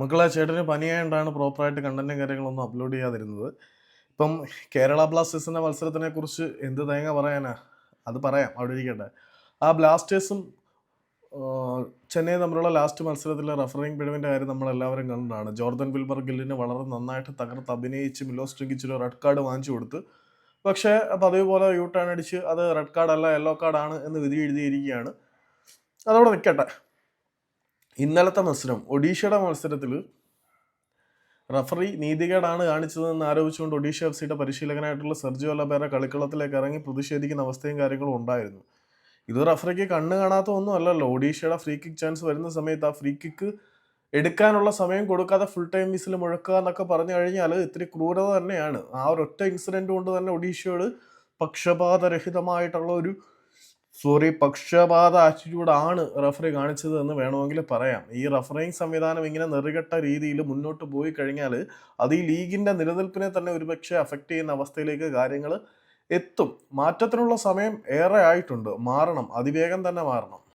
മക്കളെ ചേട്ടന് പനിയായതുകൊണ്ടാണ് പ്രോപ്പറായിട്ട് കണ്ടന്റും കാര്യങ്ങളൊന്നും അപ്ലോഡ് ചെയ്യാതിരുന്നത്. ഇപ്പം കേരള ബ്ലാസ്റ്റേഴ്സിന്റെ മത്സരത്തിനെ കുറിച്ച് എന്ത് തേങ്ങ പറയാനാ? അത് പറയാം അവിടെ ഇരിക്കട്ടെ. ആ ബ്ലാസ്റ്റേഴ്സും ചെന്നൈ തമ്മിലുള്ള ലാസ്റ്റ് മത്സരത്തിലെ റഫറിംഗ് പിഴവിന്റെ കാര്യം നമ്മൾ എല്ലാവരും കണ്ടതാണ് ജോർദൻ വിൽബർ ഗില്ലിന് വളരെ നന്നായിട്ട് തകർത്ത് അഭിനയിച്ച് മിലോസ് ട്രിങ്കിച്ചിന് റെഡ് കാർഡ് വാങ്ങിച്ചു കൊടുത്ത്. പക്ഷേ പതിവ് പോലെ യൂ ടേൺ അടിച്ച് അത് റെഡ് കാർഡ് അല്ല യെല്ലോ കാർഡാണ് എന്ന് വിധി എഴുതിയിരിക്കുകയാണ്. അതവിടെ നിൽക്കട്ടെ. ഇന്നലത്തെ മത്സരം ഒഡീഷയുടെ മത്സരത്തിൽ റഫറി നീതികേടാണ് കാണിച്ചതെന്ന് ആരോപിച്ചുകൊണ്ട് ഒഡീഷ എഫ് സിയുടെ പരിശീലകനായിട്ടുള്ള സെർജിയോ ലബേര കളിക്കളത്തിലേക്ക് ഇറങ്ങി പ്രതിഷേധിക്കുന്ന അവസ്ഥയും കാര്യങ്ങളും ഉണ്ടായിരുന്നു. ഇത് റഫറിക്ക് കണ്ണ് കാണാത്ത ഒന്നും അല്ലല്ലോ. ഒഡീഷയുടെ ഫ്രീ കിക്ക് ചാൻസ് വരുന്ന സമയത്ത് ആ ഫ്രീ കിക്ക് എടുക്കാനുള്ള സമയം കൊടുക്കാതെ ഫുൾ ടൈം വിസിൽ മുഴക്കുക എന്നൊക്കെ പറഞ്ഞു കഴിഞ്ഞാൽ ഇത്തിരി ക്രൂരത തന്നെയാണ്. ആ ഒരൊറ്റ ഇൻസിഡന്റ് കൊണ്ട് തന്നെ ഒഡീഷയോട് പക്ഷപാതരഹിതമായിട്ടുള്ള ഒരു സോറി പക്ഷപാത ആറ്റിറ്റ്യൂഡാണ് റഫറി കാണിച്ചത് എന്ന് വേണമെങ്കിൽ പറയാം. ഈ റഫറിങ് സംവിധാനം ഇങ്ങനെ നെറുകെട്ട രീതിയിൽ മുന്നോട്ട് പോയി കഴിഞ്ഞാൽ അത് ഈ ലീഗിന്റെ നിലനിൽപ്പിനെ തന്നെ ഒരുപക്ഷെ അഫക്റ്റ് ചെയ്യുന്ന അവസ്ഥയിലേക്ക് കാര്യങ്ങൾ എത്തും. മാറ്റത്തിനുള്ള സമയം ഏറെ ആയിട്ടുണ്ട്. മാറണം. അതിവേഗം തന്നെ മാറണം.